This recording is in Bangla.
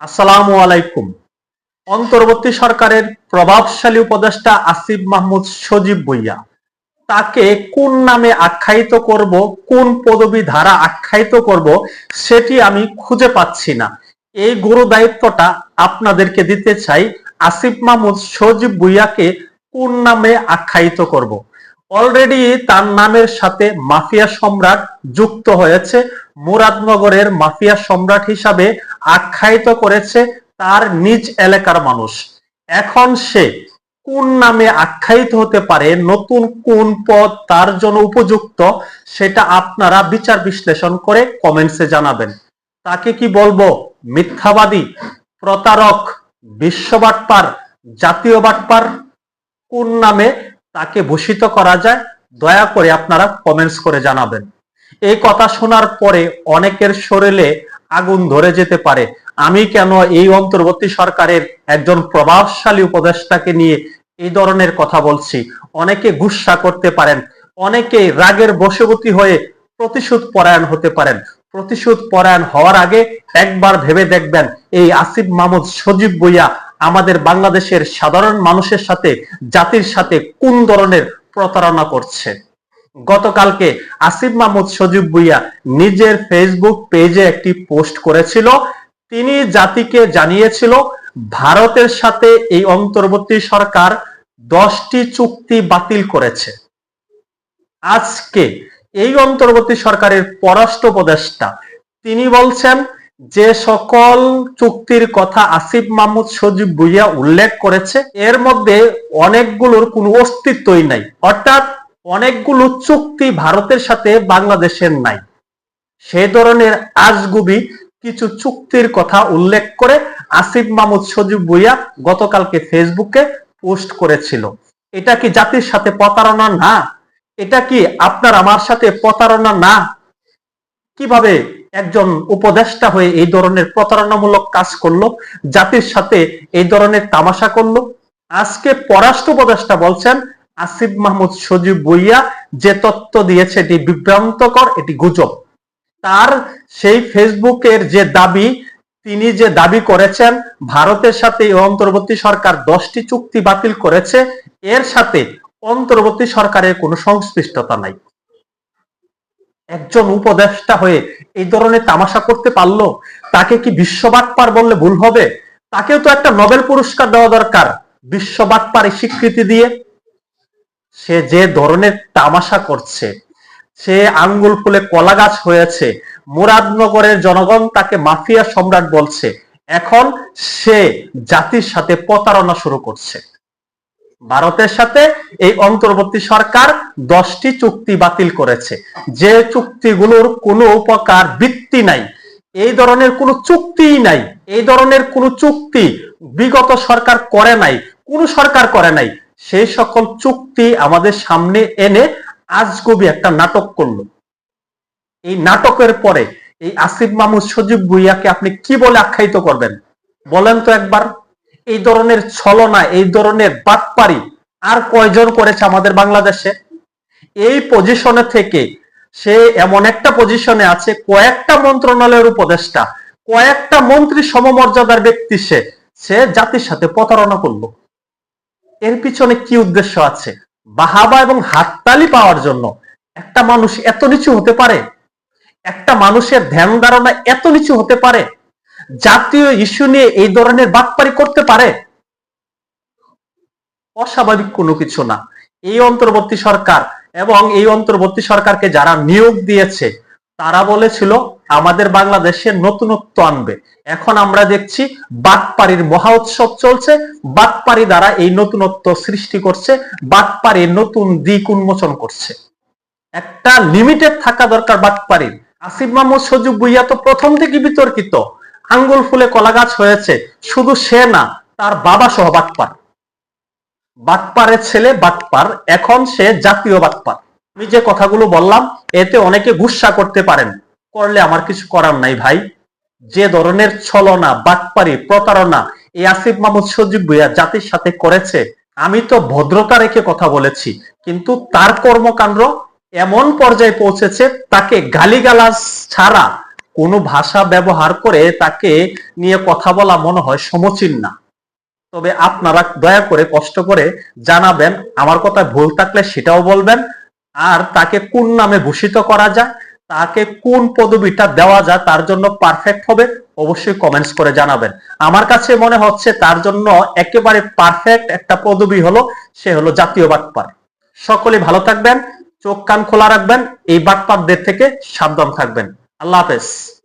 আসসালামু আলাইকুম। অন্তর্বর্তী সরকারের প্রভাবশালী উপদেষ্টা আসিফ মাহমুদ সজীব বইয়া তাকে কোন নামে আখ্যায়িত করব, কোন পদবি ধারা আখ্যায়িত করব, সেটি আমি খুঁজে পাচ্ছি না। এই গুরু দায়িত্বটা আপনাদেরকে দিতে চাই। আসিফ মাহমুদ সজীব ভুইয়াকে কোন নামে আখ্যায়িত করব? অলরেডি তার নামের সাথে মাফিয়া সম্রাট যুক্ত হয়েছে। মুরাদনগরের মাফিয়া সম্রাট হিসাবে আখ্যায়িত করেছে তার নিজ এলাকার মানুষ। এখন সে কোন নামে আখ্যায়িত হতে পারে, নতুন কোন পদ তার জন্য উপযুক্ত, সেটা আপনারা বিচার বিশ্লেষণ করে কমেন্টসে জানাবেন। তাকে কি বলব? মিথ্যাবাদী, প্রতারক, বিশ্ববাটপার জাতীয় বাটপার কোন নামে তাকে ভূষিত করা যায়, দয়া করে আপনারা কমেন্টস করে জানাবেন। এই কথা শোনার পরে অনেকের শরীরে আগুন ধরে যেতে পারে। আমি কেন এই অন্তর্বর্তী সরকারের একজন প্রভাবশালী উপদেষ্টাকে নিয়ে এই ধরনের কথা বলছি? অনেকে গুসা করতে পারেন, অনেকে রাগের বশবর্তী হয়ে প্রতিশোধ পরায়ণ হতে পারেন। প্রতিশোধ পরায়ণ হওয়ার আগে একবার ভেবে দেখবেন, এই আসিফ মাহমুদ সজীব বইয়া আমাদের বাংলাদেশের সাধারণ মানুষের সাথে, জাতির সাথে কোন ধরনের প্রতারণা করছে? গতকালকে আসিফ মাহমুদ সজীব ভুইয়া নিজের ফেসবুক পেজে একটি পোস্ট করেছিল। তিনি জাতিকে জানিয়েছিল, ভারতের সাথে এই অন্তর্বর্তী সরকার দশটি চুক্তি বাতিল করেছে। আজকে এই অন্তর্বর্তী সরকারের পররাষ্ট্র উপদেষ্টা, তিনি বলছেন যে সকল চুক্তির কথা আসিফ মাহমুদ সজীব ভুইয়া উল্লেখ করেছে, এর মধ্যে অনেকগুলোর কোনো অস্তিত্বই নাই। অর্থাৎ অনেকগুলো চুক্তি ভারতের সাথে বাংলাদেশের নাই। সে ধরনের আজগুবি কিছু চুক্তির কথা উল্লেখ করে আসিফ মাহমুদ সজীব ভুইয়া গতকালকে ফেসবুকে পোস্ট করেছিল। এটা কি জাতির সাথে প্রতারণা? না। এটা কি আপনার আমার সাথে প্রতারণা? না। কীভাবে একজন উপদেষ্টা হয়ে এই ধরনের প্রতারণামূলক কাজ করল, জাতির সাথে এই ধরনের তামাশা করল। আজকে পররাষ্ট্র উপদেষ্টা বলছেন, আসিফ মাহমুদ সজীব বইয়া যে তথ্য দিয়েছে এটি বিভ্রান্তকর, এটি গুজব। তার সেই ফেসবুকের যে দাবি, তিনি যে দাবি করেছেন, ভারতের সাথে অন্তর্বর্তী সরকার দশটি চুক্তি বাতিল করেছে, এর সাথে অন্তর্বর্তী সরকারের কোনো সংশ্লিষ্টতা নাই। একজন উপদেষ্টা হয়ে এই ধরনের তামাশা করতে পারল, তাকে কি বিশ্ববাটপার বললে ভুল হবে? তাকেও তো একটা নোবেল পুরস্কার দেওয়া দরকার, বিশ্ববাটপারে স্বীকৃতি দিয়ে। সে যে ধরনের তামাশা করছে, সে আঙ্গুল ফুলে কলা গাছ হয়েছে, মুরাদনগরের জনগণ তাকে মাফিয়া সম্রাট বলছে। এখন সে জাতির সাথে প্রতারণা শুরু করছে। ভারতের সাথে এই অন্তর্বর্তী সরকার দশটি চুক্তি বাতিল করেছে। যে চুক্তিগুলোর কোনো উপকার ভিত্তি নাই, এই ধরনের কোনো চুক্তিই নাই, এই ধরনের কোনো চুক্তি বিগত সরকার করে নাই, কোন সরকার করে নাই, সেই সকল চুক্তি আমাদের সামনে এনে আজগবি একটা নাটক করল। এই নাটকের পরে এই আসিফ মাহমুদ সজীব ভুইয়াকে আপনি কি বলে আখ্যায়িত করবেন? বলেন তো একবার। এই ধরনের ছলনা, এই ধরনের বাটপারি আর কয়জন করেছে আমাদের বাংলাদেশে? এই পজিশনে থেকে সে এমন একটা পজিশনে আছে, কয়েকটা মন্ত্রণালয়ের উপদেষ্টা, কয়েকটা মন্ত্রী সমমর্যাদার ব্যক্তি সে সে জাতির সাথে প্রতারণা করল। এর পিছনে কি উদ্দেশ্য আছে? বাহাবা এবং হাততালি পাওয়ার জন্য একটা মানুষ এত নিচু হতে পারে? একটা মানুষের ধ্যান ধারণা এত নিচু হতে পারে? জাতীয় ইস্যু নিয়ে এই ধরনের বাটপারি করতে পারে? অস্বাভাবিক কোনো কিছু না। এই অন্তর্বর্তী সরকার এবং এই অন্তর্বর্তী সরকারকে যারা নিয়োগ দিয়েছে, তারা বলেছিল, আমাদের বাংলাদেশে নতুনত্ব আনবে। এখন আমরা দেখছি বাটপাড়ির মহা উৎসব চলছে। বাটপাড়ি দ্বারা এই নতুনত্ব সৃষ্টি করছে। বাটপাড়ির নতুন দিক উন্মোচন করছে। একটা লিমিটেড থাকা দরকার বাটপাড়ির আসিফ মাহমুদ সজীব বুইয়া তো প্রথম থেকে বিতর্কিত। আঙ্গুল ফুলে কলা গাছ হয়েছে, শুধু সে না, তার বাবা সহ বাটপার। বাটপারের ছেলে বাটপার, এখন সে জাতীয় বাটপার। আমি যে কথাগুলো বললাম, এতে অনেকে গুসা করতে পারেন। করলে আমার কিছু করার নাই ভাই। যে ধরনের ছলনা, বাটপারি, প্রতারণা এই আসিফ মাহমুদ সজীব ভুইয়া জাতির সাথে করেছে, আমি তো ভদ্রতা রেখে কথা বলেছি। কিন্তু তার কর্মকাণ্ড এমন পর্যায়ে পৌঁছেছে, তাকে গালিগালাজ ছাড়া কোনো ভাষা ব্যবহার করে তাকে নিয়ে কথা বলা মনে হয় সমচীন না। তবে আপনারা দয়া করে কষ্ট করে জানাবেন, আমার কথা ভুল থাকলে সেটাও বলবেন। আর তাকে কোন নামে ভূষিত করা যায়, তাকে কোন পদবিটা দেওয়া যায়, তার জন্য পারফেক্ট হবে, অবশ্যই কমেন্টস করে জানাবেন। আমার কাছে মনে হচ্ছে তার জন্য একেবারে পারফেক্ট একটা পদবি হলো, সে হলো জাতীয় বাটপার। সকলে ভালো থাকবেন, চোখ কান খোলা রাখবেন, এই বাটপারদের থেকে সাবধান থাকবেন। আল্লাহ হাফেজ।